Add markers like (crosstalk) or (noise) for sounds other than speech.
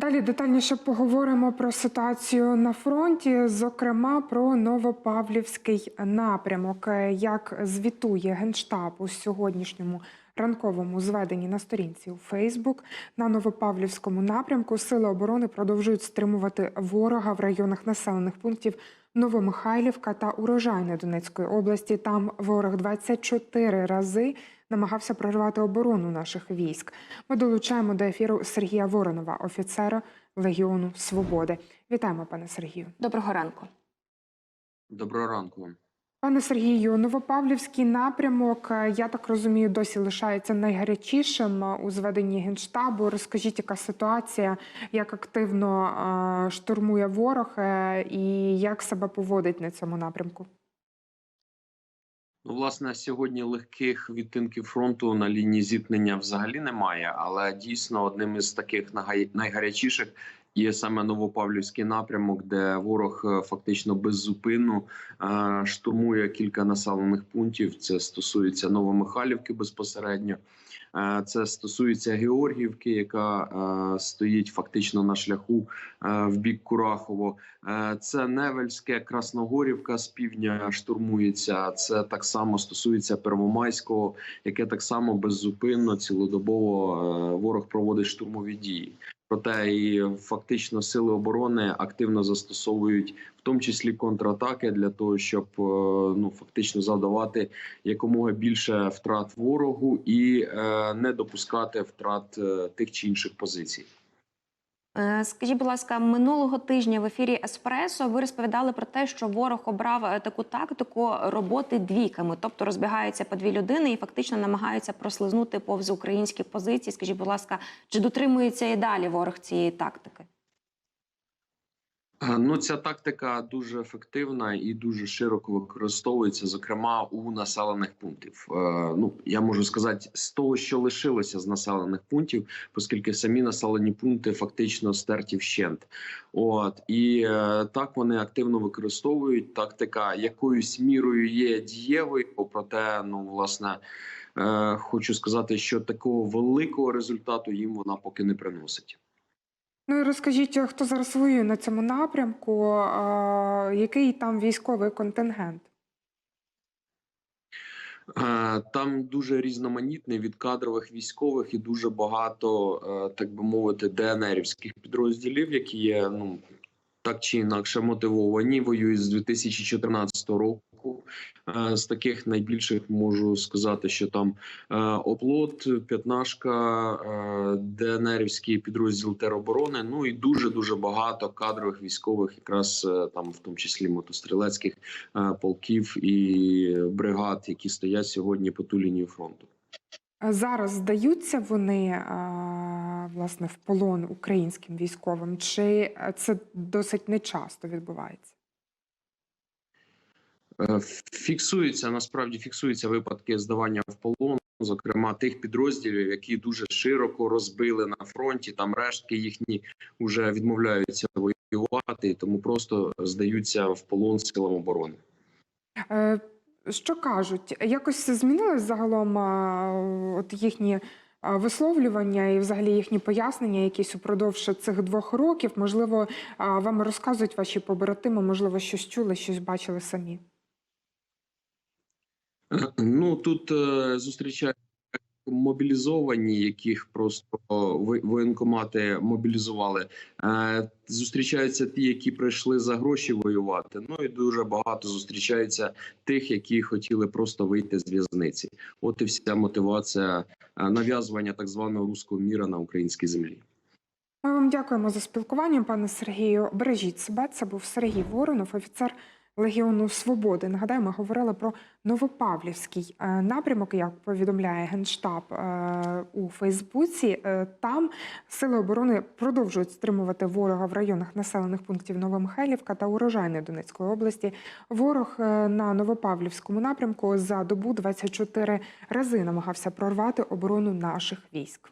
Далі детальніше поговоримо про ситуацію на фронті, зокрема про Новопавлівський напрямок. Як звітує Генштаб у сьогоднішньому ранковому зведенні на сторінці у Фейсбук, на Новопавлівському напрямку сили оборони продовжують стримувати ворога в районах населених пунктів Новомихайлівка та Урожайне Донецької області. Там ворог 24 рази намагався прорвати оборону наших військ. Ми долучаємо до ефіру Сергія Воронова, офіцера Легіону Свободи. Вітаємо, пане Сергію. Доброго ранку. Доброго ранку. Пане Сергію, Новопавлівський напрямок, е, я так розумію, досі лишається найгарячішим е, у зведенні генштабу. Розкажіть, яка ситуація, як активно е, штурмує ворог і як себе поводить на цьому напрямку? Ну, власне, сьогодні легких відтинків фронту на лінії зіткнення взагалі немає, але дійсно одним із таких найгарячіших є саме Новопавлівський напрямок, де ворог е, фактично без зупину е, штурмує кілька населених пунктів. Це стосується Новомихайлівки безпосередньо. Е, Це стосується Георгіївки, яка стоїть фактично на шляху в бік Курахово. Це Невельське, Красногорівка з півдня штурмується. Це так само стосується Первомайського, яке так само беззупинно цілодобово ворог проводить штурмові дії. Проте і фактично сили оборони активно застосовують в тому числі контратаки для того, щоб е, ну фактично завдавати якомога більше втрат ворогу і е, не допускати втрат е, тих чи інших позицій. Е, Скажіть, будь ласка, минулого тижня в ефірі Еспресо ви розповідали про те, що ворог обрав е, таку тактику роботи двійками, тобто розбігаються по дві людини і фактично намагаються прослизнути повз українські позиції. Скажіть, будь ласка, чи дотримується і далі ворог цієї тактики? Е, Ну, ця тактика дуже ефективна і дуже широко використовується, зокрема у населених пунктів. Е, Ну я можу сказати, з того, що лишилося з населених пунктів, оскільки самі населені пункти фактично стерті вщент. От і е, так вони активно використовують. Тактика якоюсь мірою є дієвою, проте, ну власне. е, Хочу сказати, що такого великого результату їм вона поки не приносить. Ну і розкажіть, хто зараз воює на цьому напрямку, е, який там військовий контингент? Е, Там дуже різноманітний від кадрових військових і дуже багато, е, так би мовити, ДНРівських підрозділів, які є ну так чи інакше мотивовані. Воюють з 2014 року. Е, З таких найбільших можу сказати, що там е, оплот, п'ятнашка, е, ДНРівський підрозділ тероборони. Ну і дуже дуже багато кадрових військових, якраз там, в тому числі мотострілецьких полків і бригад, які стоять сьогодні по ту лінію фронту. Зараз здаються вони власне в полон українським військовим, чи це досить нечасто відбувається? Е, Фіксуються насправді фіксуються випадки здавання в полон, зокрема тих підрозділів, які дуже широко розбили на фронті. Там рештки їхні вже відмовляються воювати, тому просто здаються в полон силам оборони. Е, Що кажуть? Якось змінилось загалом от їхні висловлювання і взагалі їхні пояснення, якісь упродовж цих двох років? Можливо, вам розказують ваші побратими, можливо, щось чули, щось бачили самі. (clears throat) Ну тут е, зустрічають мобілізовані, яких просто ви- воєнкомати мобілізували. Е, зустрічаються ті, які прийшли за гроші воювати. Ну і дуже багато зустрічається тих, які хотіли просто вийти з в'язниці. От і вся мотивація е, нав'язування так званого руського міра на українській землі. Ми вам дякуємо за спілкування, пане Сергію. Бережіть себе. Це був Сергій Воронов, офіцер Легіону Свободи. Нагадаю, ми говорили про Новопавлівський е, напрямок, як повідомляє Генштаб е, у Фейсбуці. Е, Там сили оборони продовжують стримувати ворога в районах населених пунктів Новомихайлівка та Урожайне Донецької області. Ворог на Новопавлівському напрямку за добу 24 рази намагався прорвати оборону наших військ.